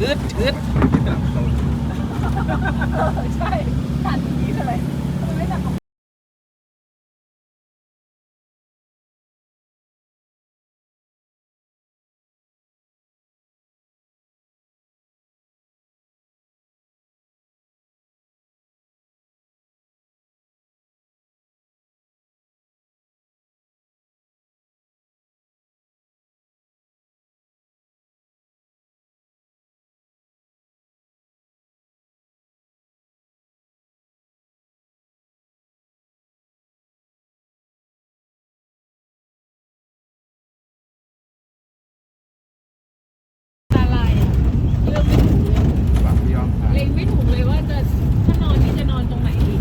ชืดชืด ใช่ทันทีเลยมันไม่หนัก อะไรอะเลือกไม่ถูกเลย ฝากพี่ยอมถ่าย เล็งไม่ถูกเลยว่าจะถ้านอนนี่จะนอนตรงไหนดี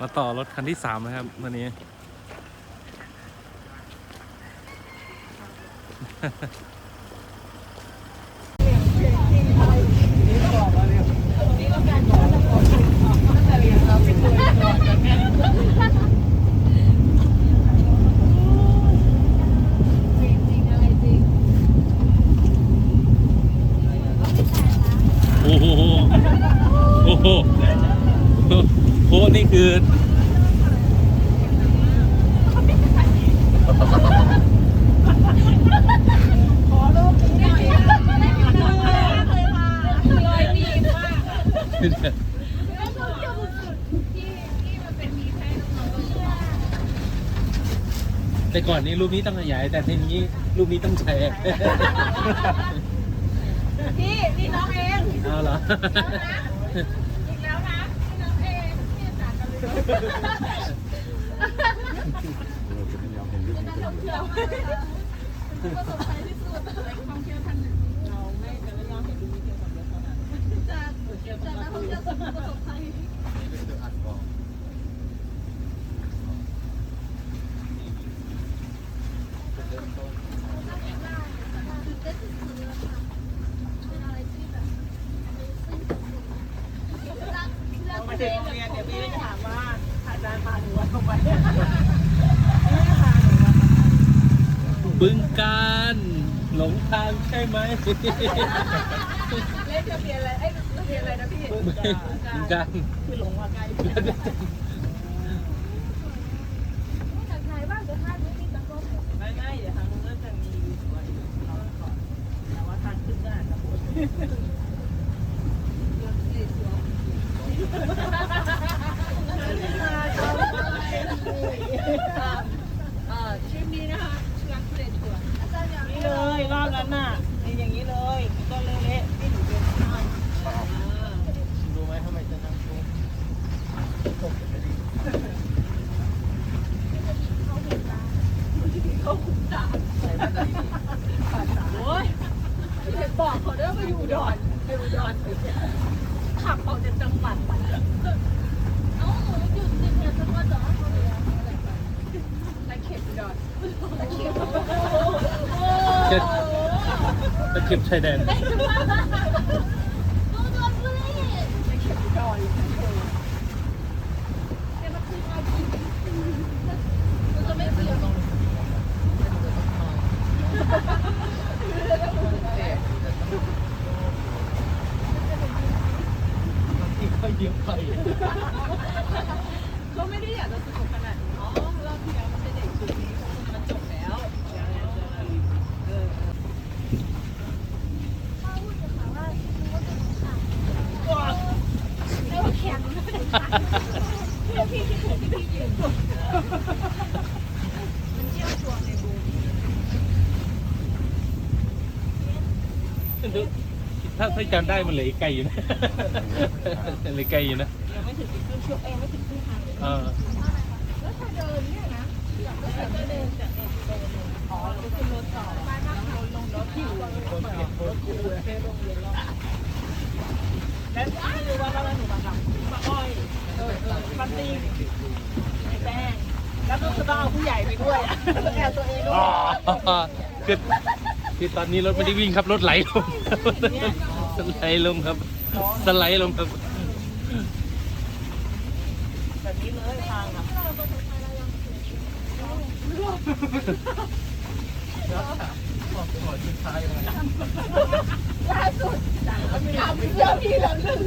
มาต่อ รถคันที่สามนะครับวันนี้ โอ้โห โอ้โห โอ้โห นี่คือ แต่ก่อนนี้รูปนี้ต้องขยาย แต่ทีนี้รูปนี้ต้องแชร์พี่นี่น้องเองเอาเหรออีกแล้วนะนี่น้องเองที่ต่างกันเลยนักท่องเที่ย วประสบภัยที่สุดอะไรท่องเที่ยวท่านหนึ่งเราไม่จะไม่ยอมเห็นดูมีเพียงคนเดียวเท่านั้นจะจะนักท่องเที่ยวประสบภัย มาถึงโรงเรียนเดี๋ยวพี่ก็จะถามว่าอาจารย์พาหนูมาทำไม บึงการหลงทางใช่ไหมเลขทะเบียนอะไรเอ้ยทะเบียนอะไรนะพี่บึงการคือหลงมาไกลจากไหนบ้างจะท่านไม่มีตะกร้อไม่ไม่เดี๋ยวทางนู้นก็จะมีสวนเขาก่อนแต่ว่าทางขึ้นก็อาจจะปวด เอ่อทริปนี้นะคะชวนเพื่อนชวนอาจารย์อยาก นี่เลยรอบนั้นน่ะเป็นอย่างนี้เลยก็เละๆที่หนูเป็นทาง รู้ไหมทำไมจะนั่งตรง โอ้ยเห็นบอกเขาเด้อไปอยู่ดอนไปอยู่ดอนขับออกจากจังหวัดไปเอ้าหนูอยู่ติดเนี่ยจังหวัดเหรอตะเข็บดอนตะเข็บ จะตะ เข็บชายแดนตะเข็บดอนเนี่ยมันคือความจริงมันจะไม่เปลี่ยน ที่เขาเยอะไป เขาไม่ได้อยากจะสนุกขนาดนี้อ๋อรอบที่แล้วมันเป็นเด็กชุดนี้มันจบแล้วเออ ถ้าถ้าจำได้มันเหลืออีกไกลอยู่นะ เหลือไกลอยู่นะยังไม่ถึงครึ่งชั่วเองไม่ถึงครึ่งทางเลยเออแล้วถ้าเดินเนี่ยนะแล้วถ้าเดินจากเอ็นโดนอ๋อแล้วก็ขึ้นรถต่อไปนั่งรถลงรถที่รถรถคูเลยให้โรงเรียนรอบแล้วไม่รู้ว่าแล้วหนูมาทำมาอ้อยเออเออฟันตีไอ้แป้งแล้วก็คือต้องเอาผู้ใหญ่ไปด้วยอะแล้วแอบตัวเองด้วยอ๋อคือ คือตอนนี้รถไม่ได้วิ่งครับรถไหลลงไหลลงครับ สไลด์ลงครับแบบนี้เลยทางอะล่าสุดทำเพื่อพี่แล้วหนึ่ง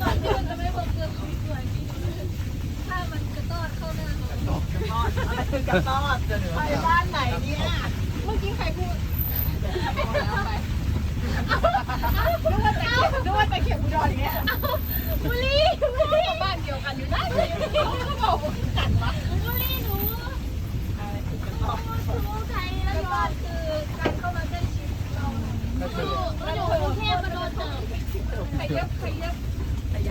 ตอนที่มันจะไม่เวิร์กเกินของสวยถ้ามันกระตอดเข้าหน้าเขากระตอดอรคือกระตอดไปบ้านไหนเนี่ย มื่อกี้ใครพูดนึกว่าแต่นึกว่าแต่เข็มอุดรอย่างเงี้ยบุรีบุรีบ้านเดียวกันอยู่ได้เลยเขาบอกว่ากันวะบุรีหนูหนูไทยแล้วก็คือการเข้ามาใกล้ชิดเราเราอยู่กรุงเทพมาโดนเติมขยับขยับ ห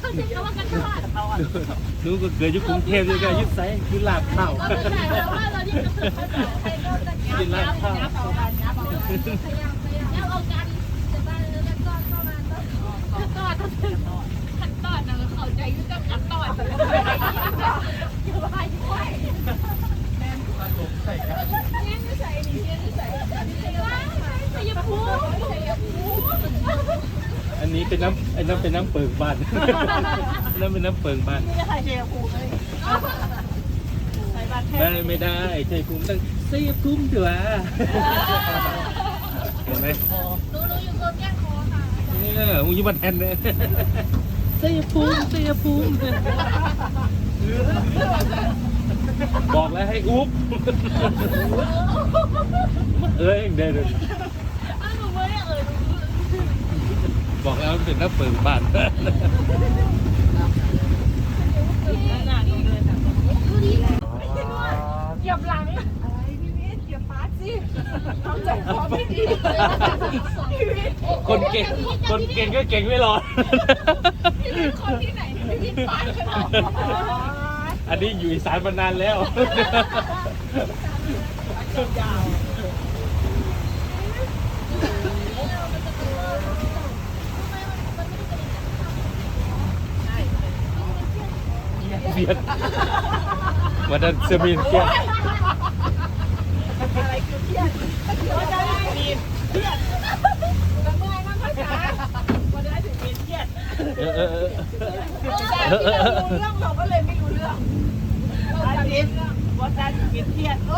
เราจะเรียกว่ากันทอดตอดหนูก็เกิดอยู่กรุงเทพด้วยกันยึดไซคือลาบข้าวก็ไม่ใช่แต่ว่าเราที่จะไปก็จะกินลาบข้าวงับเอากันงับเอากันพยายามพยายามงับเอากันจะบ้านลามาก็ขั้นตอนขั้นตอนนะเข้าใจอยู่กับขั้นตอนแต่ไม่ได้อย่าว่าอยู่ไว้แม่ใส่ นี่ใส่นี่ใส่ใส่ยภูใส่ยภูอันนี้เป็นน้ำอันนั้นเป็นน้ำเปิงบ้าน นั่นเป็นน้ำเปิงบ้านนี่จะใครเชียร์ภูมิเลยใส่บัตรแทไม่นไม่ได้ใช่ภูมิต้องเสียภูมิเถอะเห็นไหมหนูหนูอยู่คนแก้คอค่ะ เนี่ยมึงอยิ้มมาแทนเลยเสียภูมิเสียภูมิบอกแล้วให้อุ๊บเอ้ยเดี๋ยวเดี๋ยว อ้าวหนูไม่ได้เอ่ยหนู บอกแล้วมันเป็นน้ำเปิงบ้านหน้าดูเลยแบบดูดิเหยียบหลังอะไรพี่วิทย์อย่าฟาดสิทำใจคอไม่ดีคนเก่งคนเก่งก็เก่งไม่รอดคนที่ไหนพี่วิทย์ปานขนาดอันนี้อยู่อีสานมานานแล้วยาว เบียดวันนั้นเซมินเกียอะไรคือเครียดว่าจะได้มีเครียดแล้วเมื่อไงบ้างคะจ๊ะวันนี้ถึงมีเครียดเออเออเออแต่ที่เรารู้เรื่องเราก็เลยไม่รู้เรื่องอาทิตย์ว่าจะถึงมีเครียดโอ้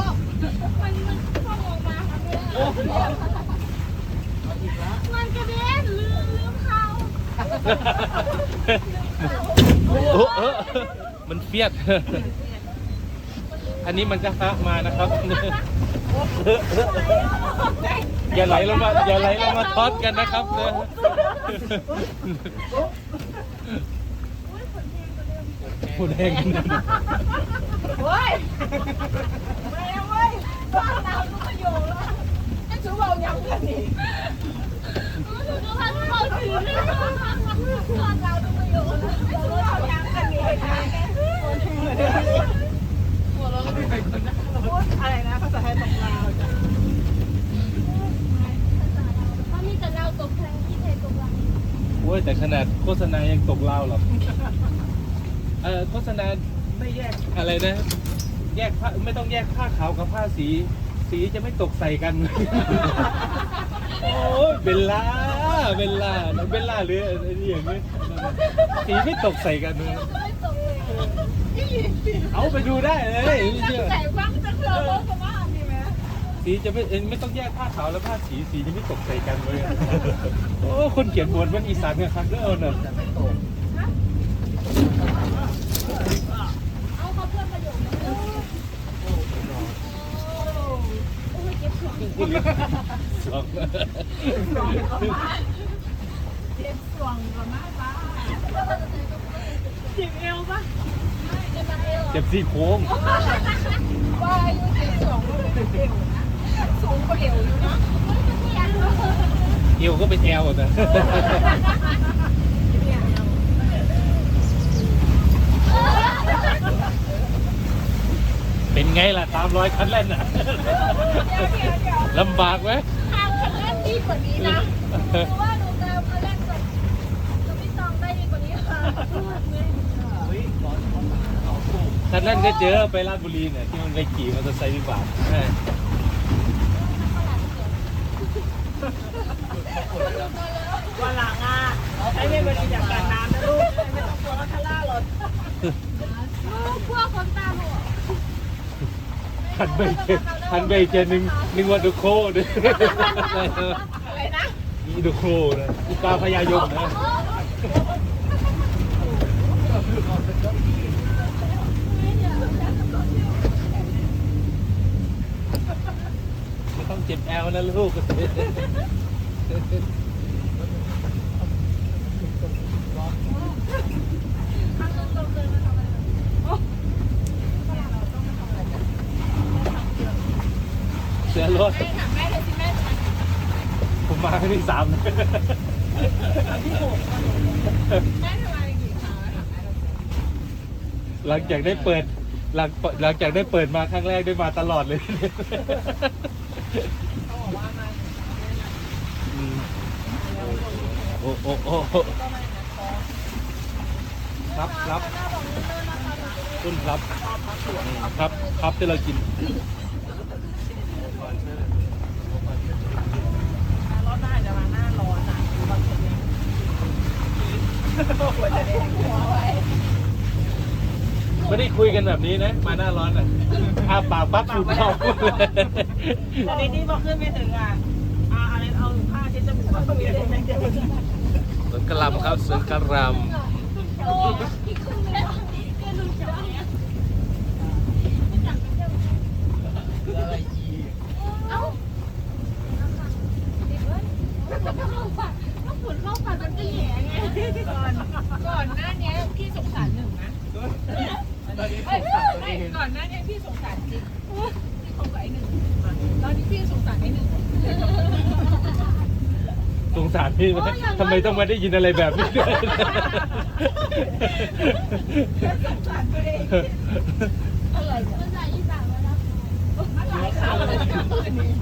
มันมันพ่อมองมาครับมันกระเด็นลืมลืมเขาโอ้เออ มันเฟียด อันนี้มันจะฮะมานะครับ อย่าไหลลงมาอย่าไหลลงมาทอดกันนะครับเนอะผู้แดงเฮ้ยไม่เอาเว้ยบ้านเราลูกขยงแล้วไอ้ชูเบายังกันนี่ รู้สึกว่าเขาถือเรื่องตอนเราดูประโยชน์ ไอ้ชูเบายังกันนี่พูดอะไรนะภาษาไทยตกลาวจ้ะ มันมีแต่เราตกแทงที่เทตกหลัง โอ้ย แต่ขนาดโฆษณายังตกเล่าวหรอกเออโฆษณาไม่แยกอะไรนะ แยกผ้าไม่ต้องแยกผ้าขาวกับผ้าสี สีจะไม่ตกใส่กัน โอ้ยเบลล่าเบลล่าเบลล่าหรืออะไรอย่างนี้สีไม่ตกใส่กันเลยไม่ตกเลยเอาไปดูได้เลยไม่เชื่อ สีจะไม่เอ็นไม่ต้องแยกผ้าขาวและผ้าสีสีจะไม่ตกใส่กันเลยโอ้คนเขียนบทมันอีสานเนี่ยครับเด้อเนอะเอาเขาเพื่อนประโยชน์โอ้ยเก็บสองเจ็บสวงกับมาบ้าจิบเอวปะเก็บมาเอวเจ็บซี่โครง ว่าอายุเจ็บสวงเป็นเอว สูงกว่าเอวอยู่นะเอวก็เป็นแอลอะนะเป็นไงล่ะตามรอยคันเล่นอะลำบากไหมทางคันเล่นดีกว่านี้นะเพราะว่าดูการคันเล่นกับกับพี่ตองได้ดีกว่านี้ค่ะคันเล่นก็เจอไปราชบุรีเนี่ยที่มันไปขี่มอเตอร์ไซค์วิบากใช่ วันหลังอะให้แม่บริจาคการน้ำนะลูกไม่ต้องกลัวว่าคาร่ารถกลัวคนตาบอดหันไปเจอหันไปเจนึงนึกว่าดูโคด้วยอะไรนะนี่ดูโคนะอุกาพยายมนะไม่ต้องเจ็บแอลนะลูก เสือรถแม่ถาแม่เลยสิแม่จะมาผมมาครั้งที่สามแม่ทำอะไรกี่ครั้งแล้วถามหลังจากได้เปิดหลังหลังจากได้เปิดมาครั้งแรกได้มาตลอดเลย เขาบอกว่ามา อืมโอ้โอ้โอ้โอ้ครับครับคุณครับครับครับที่เรากินมารอบหน้าจะมาหน้าร้อนอะบางคนเนี่ยหัวจะไม่ได้คุยกันแบบนี้นะ มาหน้าร้อนอะอาปากปั๊บถูกเข้าแต่ในที่พอขึ้นไปถึงอะอะไรเอาผ้าเช็ดจมูกก็มีอะไรแม่งเจอส วนกระหลำครับสวนกระหลโอ้อีกครึ่งแล้วแกดูจังเนี่ยไม่จังไม่จังเอ้าเข้าฝันก็ฝุ่นเข้าฝันมันก็แย่ไงก่อนก่อนหน้านี้พี่สงสารหนึ่งนะไม่ก่อนหน้านี้พี่สงสารจริงพี่สงสารไอ้หนึ่งตอนนี้พี่สงสารไอ้หนึ่ง สงสารพี่ไหมทำไมต้องมาได้ยินอะไรแบบนี้ด้วยอะไรภาษาอีสานว่ารับมันหลายคำเลย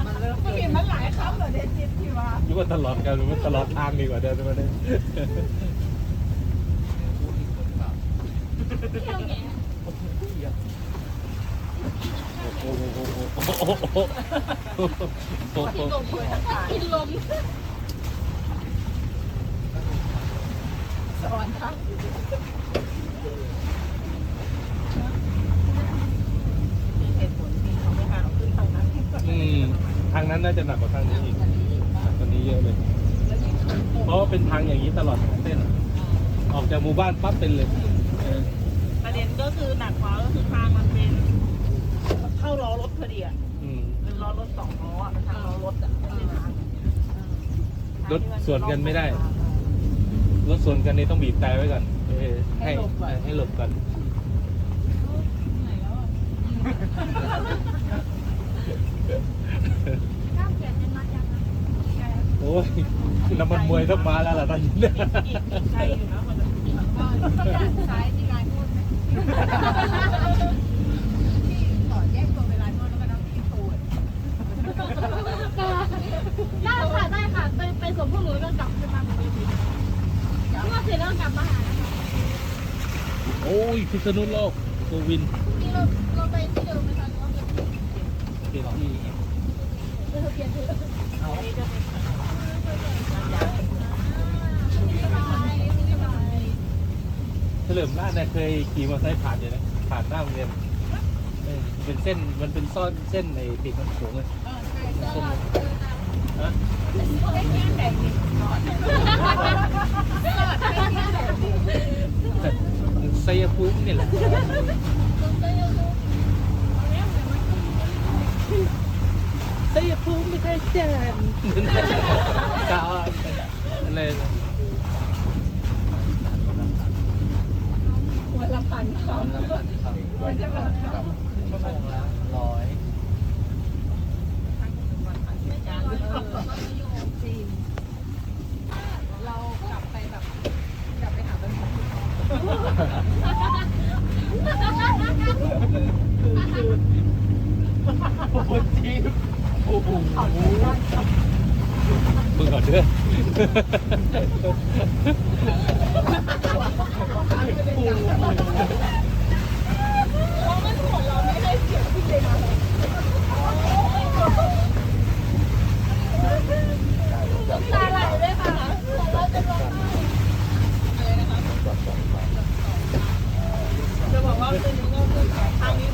มันเริ่มมันมีมันหลายคำเลยเด็ดจิตที่ว่ารู้ว่าตลอดกันหรือว่าตลอดทางดีกว่าเดินมาได้เที่ยวแง่โอ้โหโอ้โหโอ้โหโอ้โหโอ้โห กินลม สอนทั้งมีเหตุผลที่เขาไม่พาเราขึ้น ทางนั้นอืมทางนั้นน่าจะหนักกว่าทางนี้อีกหนักกว่านี้เยอะเลย เพราะว่าเป็นทางอย่างนี้ตลอดทั้งเส้นออกจากหมู่บ้านปั๊บเป็นเลยเออประเด็นก็คือหนักกว่าก็คือทางมันเป็น เข้าล้อรถพอดีอะอืมเป็นล้อรถสองล้ออะเป็นทางล้อรถอะไม่ใช่ทางรถสวนกันไม่ได้ รถสวนกันนี่ต้องบีบแต่ไว้ก่อนเออให้ให้หลบก่อนข้ามเขียนโอ้ยน้ำมันมวยต้องมาแล้วล่ะตอนนี้ใช่อยู่นะมันจะอีกก็ซ้ายที่ลายนวดไหมที่ขอแยกตัวเวลานวดแล้วก็น้ำที่ตูดได้ค่ะได้ค่ะไปไปส่งพวกหนูก็กลับขึ้นมา เหมือเดิมนวดเสร็จแล้วกลับมาหานะคะโอ้ยพิษณุโลกโควินที่เราเราไปที่เดิมไหมคะหรือว่าเปลี่ยนที่เปลี่ยนที่เออเปลี่ยนที่เอาอันนี้จะเป็นมันยาวไม่ได้ไปไม่ได้ไปเฉลิมราชเนี่ยเคยขี่มอเตอร์ไซค์ผ่านอยู่นะผ่านหน้าโรงเรียนเออเป็นเส้นมันเป็นซ่อนเส้นในติดมันสูงเลย เออใช่ ได้แค่แต่งนิดหน่อยไซยภูมินี่แหละไซยภูมิไม่ใช่แจนกาวอะไรนะวันละพันคำวันจะมาทชั่วโมงละร้อย เรากลับไปแบบกลับไปหาเป็นของโอ้โหจีบโอ้โหมึงก่อนเด้อตาไหลเลยค่ะ เราจะร้องไห้ำจะบอกว่าคืนนี้ก็อันนี้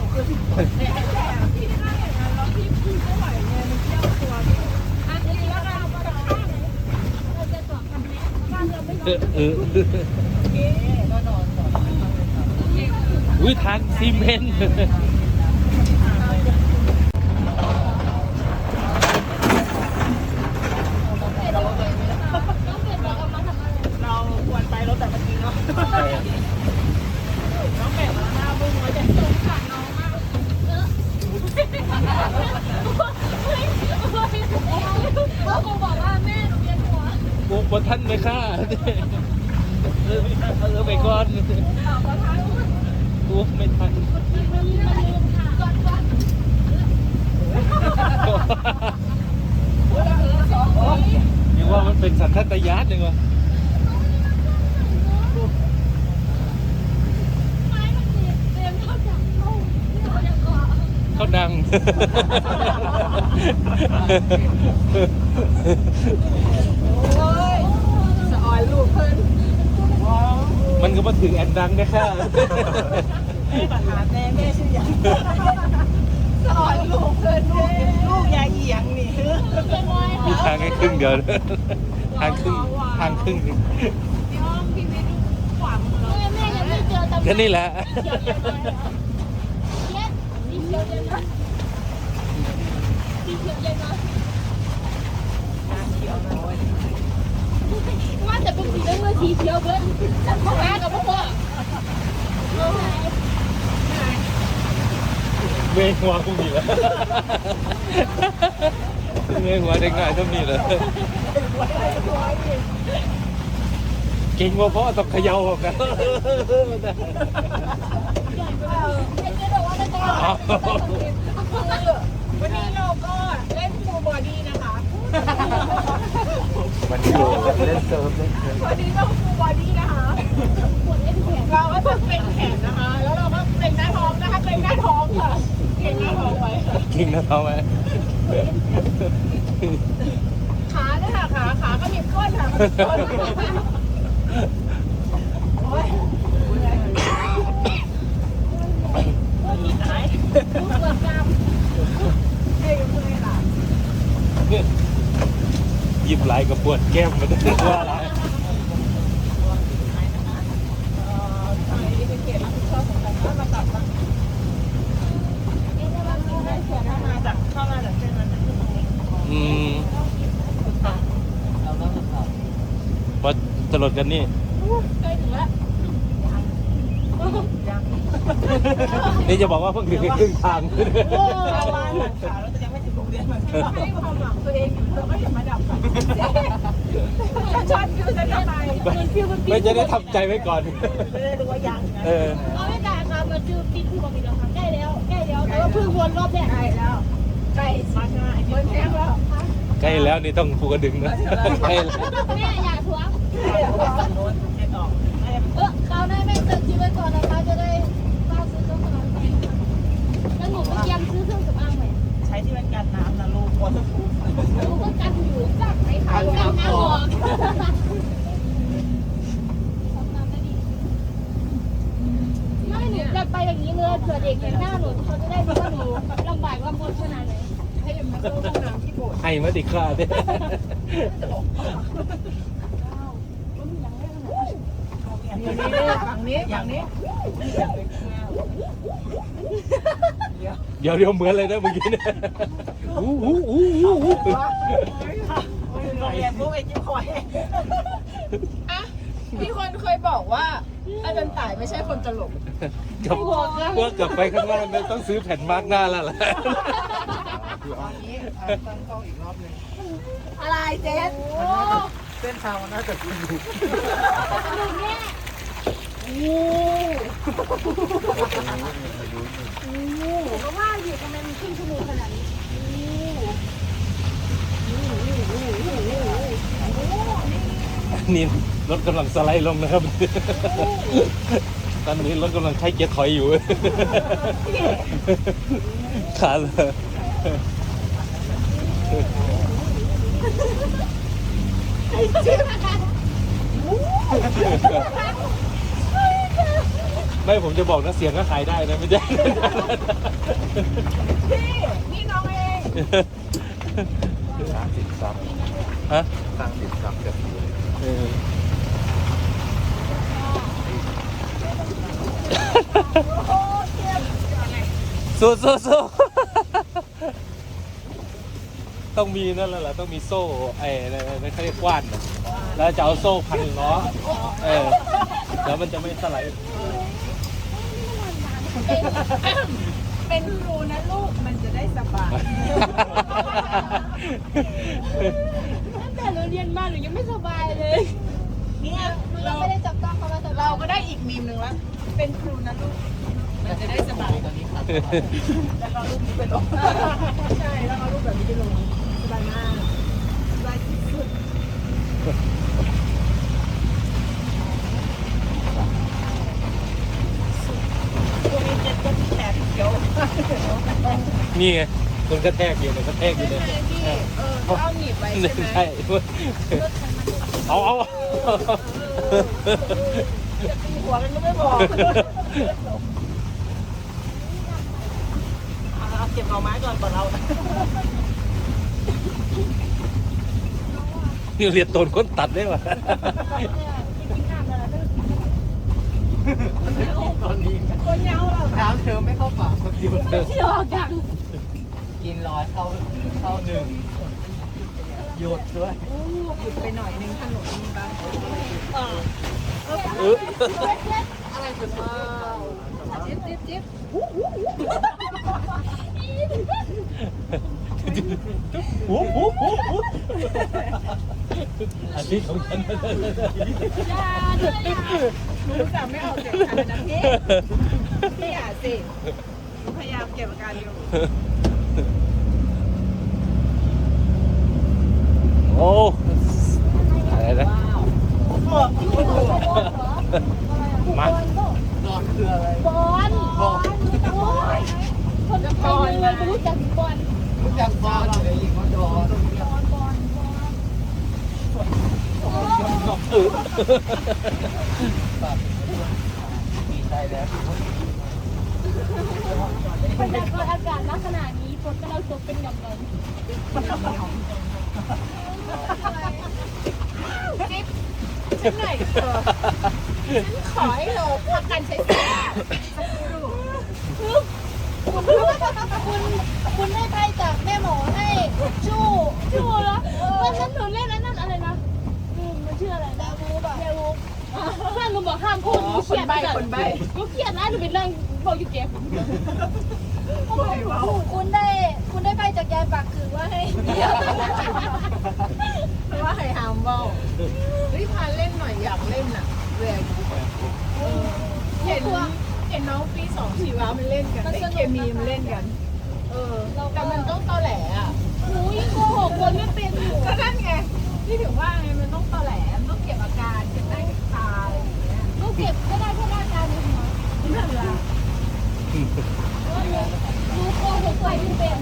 แล้วเราก็ต้องเราจะตอบคำแนะว่าเราไม่เออเอออุ้ยทางซีเมนต์ ต้องเป็นเราเอามาทำอะไร เราควรไปรถแต่เมื่อกี้เนาะน้องแก่มาหน้า บึ้งไว้จะสงสารน้องมากเออว่าคงบอกว่าแม่หนูเวียนหัวโอ้บท่านไหมค่าเออไม่ทันเออไปก่อนโอ้ไม่ทันก่อนก่อว่ามันเป็นสัญชาตญาณหนึ่งวะ ไม้มันเจ็บเต็มเท่าจากเข้าเดี๋ยวก่อน เขาดัง โอ้ยสะออยลูกเพิ่นว้าวมันก็มาถึงแอนดังนะค่ะแม่ประธานแม่แม่ชื่อยังสะออยลูกเพิ่นลูกลูกยายเอียงนี่เป็นไงมีคะทางแค่ครึ่งเดียวนะทางครึ่งทางครึ่งหนึ่งพี่อ้อมพี่วิทย์ขวามือเราแม่แม่ยังไม่เจอตำก็นี่แหละเขียวยังไงสีเขียวยังไงสีเขียวยังไงเขีย วน้อยว่าจะเป็นสีเรื่องสีเขียวเบิ้ลฉันขอแม่กับพ่อเมยหัวกูมีแล้วเมยหัวเด็กหน่อยต้องมีเลยเก่งว่าเพราะต้องเขย่าออกกัน วันนี้เราก็เล่นฟูลบอดี้นะคะมันอยู่เล่นเซิร์ฟเล่นเซิร์ฟวันนี้เราฟูลบอดี้นะคะเราก็จะเป็นแขนนะคะ แล้วเราก็เป็นหน้าท้องนะคะเป็นหน้าท้องค่ะเป็นหน้าท้องไว้เก่งนะเขาไหมขาเนี่ยค่ะขาขาก็มีก้นค่ะมันมีก้นโอ้ยหา ยเอ้ยเมื่อยค่ะหยิบไหลายกับปวดแก้มมาด้วยว่าอะไรเอ่อใครเป็นเขตรับผิดชอบของแต่ละมาตัดมาเข้า นี่จะบอกว่าเพิ่งถึงครึ่งทางโอ้เราวางหลังขาเราจะยังไม่ถึงโรงเรียนมันให้ความหวังตัวเองเราก็อย่ามาดับไฟฉันชอบคือฉันจะไปไม่จะได้ทำใจไว้ก่อน ไม่ได้รู้ว่ายังนะเออเอาไม่ได้ค่ะมันคือปิดคือบอกอีกแล้วค่ะใกล้แล้วใกล้แล้วแต่ว่าเพิ่งวนรอบแรกใกล้แล้วใกล้มาใช่ไหมเบิ้ลแทงแล้วใกล้แล้วนี่ต้องภูกระดึงนะใกล้แล้วแม่อย่าทวง ที่มันกันน้ำนะลูกวอเตอร์พูฟหนูก็กันอยู่จากไหนขายกันหน้าหอกไม่หนูจะไปอย่างนี้เลยเผื่อเด็กเห็นหน้าหนูเขาจะได้รู้ว่าหนูลำบากลำบนขนาดไหนให้ยังมาเข้าห้องน้ำที่โบสถ์ให้มาติค่าเด้อย่างนี้อย่างนี้อย่างนี้ เดี๋ยวเดี๋ยวเหมือนเลยนะเมื่อกี้เนี่ยอู้หูอู้หูอู้หูโรงเรียนพวกไอ้จิ้มคอยมีคนเคยบอกว่าอาจารย์ต่ายไม่ใช่คนตลกกับว่ากลับไปข้างหน้าเนี่ยต้องซื้อแผ่นมาร์กหน้าแล้วล่ะอะไรเจ๊เส้นทางมันน่าจะคุ้นอยู่หนูเนี่ ยเพราะว่าอยู่กันเป็นครึ่งชั่วโมงขนาดนี้นี่รถกำลังสไลด์ลงนะครับ ตอนนี้รถกำลังใช้เกียร์ถอยอยู่ ขาเลยเไม่ผมจะบอกนะเสียงก็ขายได้นะไม่ใช่พี่นี่น้องเองสามสิบซับฮะสามสิบซับเกือบเออสู้สู้สู้ต้องมีนั่นแหละต้องมีโซ่ไอ้อะไรไม่เขาเรียกกว้านน่ะแล้วจะเอาโซ่พันล้อเออแล้วมันจะไม่สไลด์ เป็นครูนะลูกมันจะได้สบายตั้งแต่เราเรียนมาหนูยังไม่สบายเลยเนี่ยหนูยัเรางไม่ได้จับต้องเขามาสบายเราก็ได้อีกมีมหนึ่งแล้วเป็นครูนะลูกมันจะได้สบายตอนนี้ค่ะแล้วก็ลูกนี้ไปลงใช่แล้วก็ลูกแบบนี้ไปลงสบายมากสบายที่สุด ตัวนี้เจ็บก็แขนเขียวนี่ไงมันกระแทกอยู่มันกระแทกอยู่เลยใช่พี่เออเขาเอาหนีบไว้ใช่ไหมใช่เอาเอาจะตีหัวกันก็ไม่บอกเอาเก็บเอาไม้ก่อนก่อนเรานี่เรียนโตนคนตัดได้ป่ะ ตอนนี้คนเงาเราน้ำเธอไม่เข้าปากสักทีที่ออกจากกินร้อยเข้าเข้าหนึ่งหยดด้วยหยุดไปหน่อยนึงถนนมีบ้างเอออะไรจะมาจิ๊บจิ๊บจิ๊บโอ้โหอันนี้ของฉันยาด้วยยา หนูจะไม่เอาเสียงทันนะพี่พี่อย่าสิหนูพยายามเก็บอาการอยู่โอ้อะไรนะมานอนคืออะไรบอลบอลโอ้ยคนจะบอลเลยรู้จักบอลรู้จักบ้านเลยยิงว่าโดนบอลบอลบอล เออบรรยากาศอากาศณขณะนี้ฝนกำลังตกเป็นหย่อมๆจิ๊บฉันหน่อยเธอฉันขอให้เราพักกันใช้เสียงคุณคุณคุณได้ไปจากแม่หมอให้ชูชูเหรอวันนั้นหนูเล่นอันนั้นอะไรนะลืมมันชื่ออะไรแดวูบอะแดวูเพื่อน หนูบอกห้ามพูดหนูเครียดจัดหนูเครียดนะหนูเป็นเรื่องบอกอยู่เจ็บคุณได้คุณได้ไปจากยายปากคือว่าให้เพราะว่าให้หามเบาเฮ้ยพาเล่นหน่อยอยากเล่นน่ะแหวกเห็นเห็นน้องปีสองชีวะมันเล่นกันไอ้เคมีมันเล่นกัน เออแต่มันต้องตอแหลอะหนูยิ่งโกหกคนไม่เป็นอยู่ก็นั่นไงที่ถึงว่าไงมันต้องตอแหล เก็บไม่ได้แค่ร่างกายหนูหัวนั่นแหละหนูโกหกตัวไม่เป็น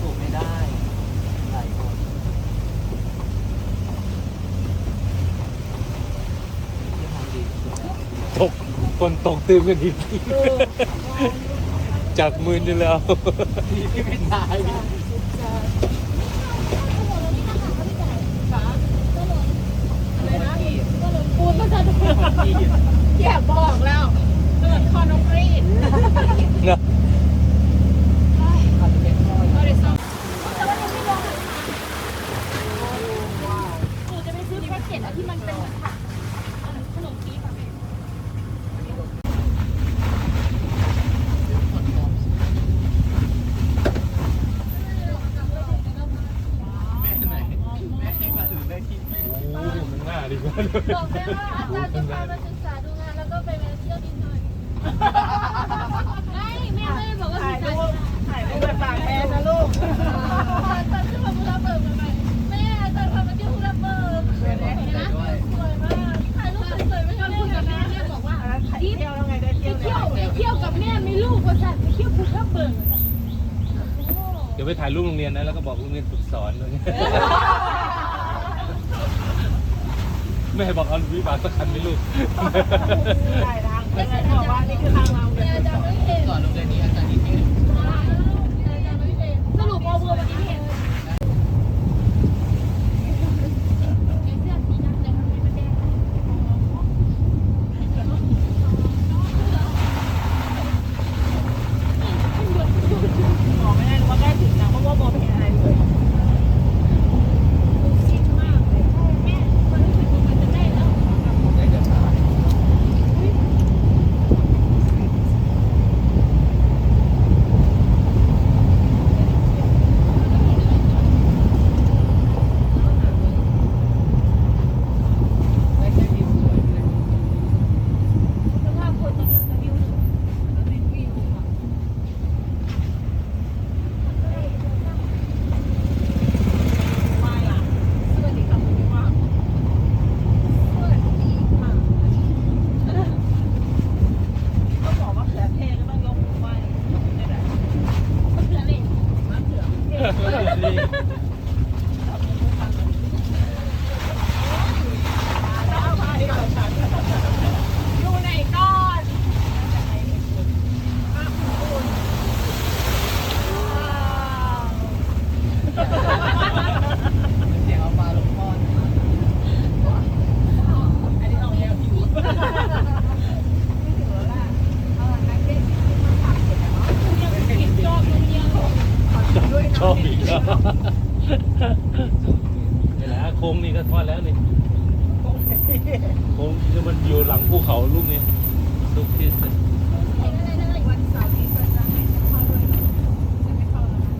สูบไม่ได้ไหลคนที่ทำดีตกคนตกตื่นกันทีจากมือนี่แล้วที่ที่ไม่ตาย อะไรนะพี่ ปูนก็จะถูกแย่บอกแล้วเกิดคอนกรีนนอาะก็เลยซ่อม หนูจะไปซื้อแพ็กเกจที่มันเป็นเหมือนผักขนมปี๊บอะ แม่ไหนแม่ที่มาถึงได้ที่พี่ โอ้มันง่ายดีกว่า บอกแม่ว่าอาจารย์จะพามาศึกษาดูงานแล้วก็ไปเที่ยวนิดหน่อยไม่แม่ไม่ได้บอกว่า ถ่าย ศึก รู ษา ปถ่ายรูปไปฝากแม่นะลูก ตอนที่มาบุรีเบิร์มาไหมแม่ตอนพามาเที่ยวบุรีเบิร์ ช่วยได้ด้วย สวยมากถ่ายรูปสวยๆไม่ก็พูดกับแม่แม่บอกว่า ถ่ายเที่ยวแล้วไงได้ ไป เที่ยว เที่ยว แล้ว ไปเที่ยวกับแม่มีลูกว่าสัตว์ไปเที่ยวภูทับเบิก เดี๋ยวไปถ่ายรูปโรงเรียนนะแล้วก็บอกโรงเรียนฝึกสอนด้วยแม่บอกเอาวิบากสักคันไหม่ลูกได้ทางเป็นไงบอกว่านี่คือทางเราเดี๋ยวจะไม่เห็นก่อนโรงเรียนนี้อาจารย์นิเทศ สรุปโอเวอร์วันนี้เห็นเสื้อสีดำแต่ทำไมมันแดง บอกไม่ได้ว่าใกล้ถึงนะเพราะว่าบอกไม่เห็นอะไรเลย ชินมากเลยแม่มันรู้สึกว่ามันจะได้แล้ว ได้เดินทาง ได้แค่วิวสวยเลย สภาพคนจริงยังจะวิวอยู่แล้วเป็นวิวอะ ไม่ล่ะเสื้อสีขาวไม่ว่าเสื้อสีขาวก็บอกว่าเขือเทศก็ต้องยกมือไหว้ไม่ได้ มะเขือเหลว มะเขือแล้วมาที่เราฉันอยู่ในก้อน เสียงเอาปลาลงทอด อันนี้เราแนวผิว ชอบตรงเดียว ชอบอีกแล้ว นี่แหละโค้งนี่ก็ทอดแล้วนี่โค้งนี่มันอยู่หลังภูเขาลูกนี้ลูกที่สุด วันเสาร์นี้จะจะให้ฉันเข้าด้วยจะไม่เข้าแล้วนะ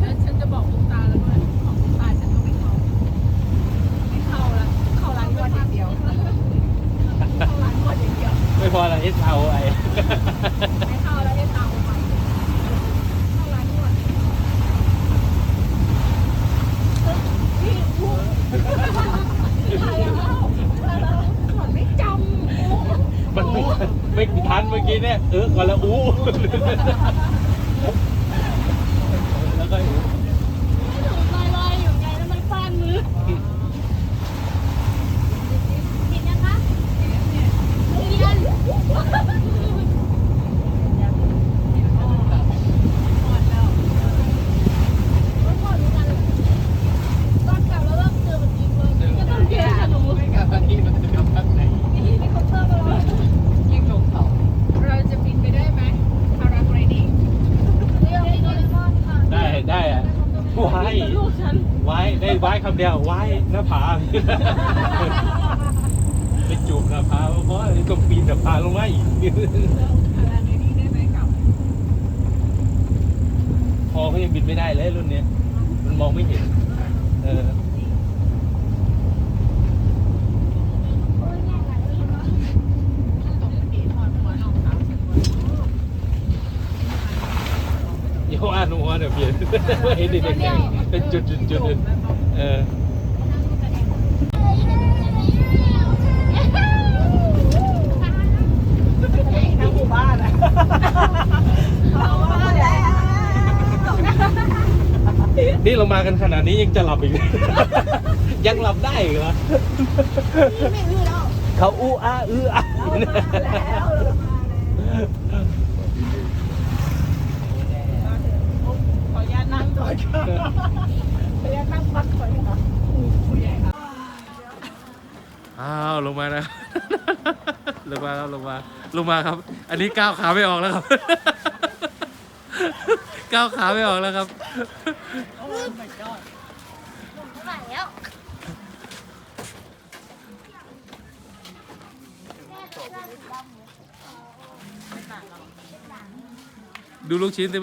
แล้วฉันจะบอกคุณตาแล้วด้วยของคุณตาฉันก็ไม่เข้า ไม่เข้าแล้วเข้าร้านนวดอย่างเดียวเข้าร้านนวดอย่างเดียว ไม่พอละเอสเอาไอ ไม่เข้าแล้วจะตามไปเข้าร้านนวดพี่พูดถ่ายแล้วถอนไม่จำ มันไม่ไม่ทันเมื่อกี้เนี่ยเออก่อนละอู้แล้วก็อู้ ลอยๆอยู่ไงแล้วมันฟาดมือผิดนะคะเรียนก่อนกลับแล้วเริ่มเจอแบบนี้เลยก็ต้องเจอค่ะหนู ไม่กลับมาที่มันจะกลับทางไหน นี่ไม่เขาชอบเรา ยิ่งลงเขา เราจะบินไปได้ไหมพาราไกลดิ้งเรียกโดเรมอนค่ะ ได้ได้อะว้าย ลูกฉัน ไว้ได้ไว้คำเดียวไว้ หน้าผาไปจูบหน้าผาเพราะต้องปีนหน้าผาลงมาอีกพาราไกลงไมกับพอก็ยังบินไม่ได้เลยรุ่นนี้มันมองไม่เห็น เออเดี๋ยวอ่านหัวเดี๋ยวเปลี่ยนเห็นเด็กๆเป็นจุดจุดจุดเออ นี่เรามากันขนาดนี้ยังจะหลับอีก ยังหลับได้อีกเหรอเขาอู้อ้าอื้ออ้าแล้วขออนุญาตนั่งก่อนค่ะขออนุญาตนั่งพักก่อนค่ะผู้ใหญ่ค่ะ อ้าวลงมานะลงมาครับลงมาลงมาครับ อันนี้ก้าวขาไม่ออกแล้วครับก้าวขาไม่ออกแล้วครับโอ้ my god แล้วดูลูกชิ้นสิ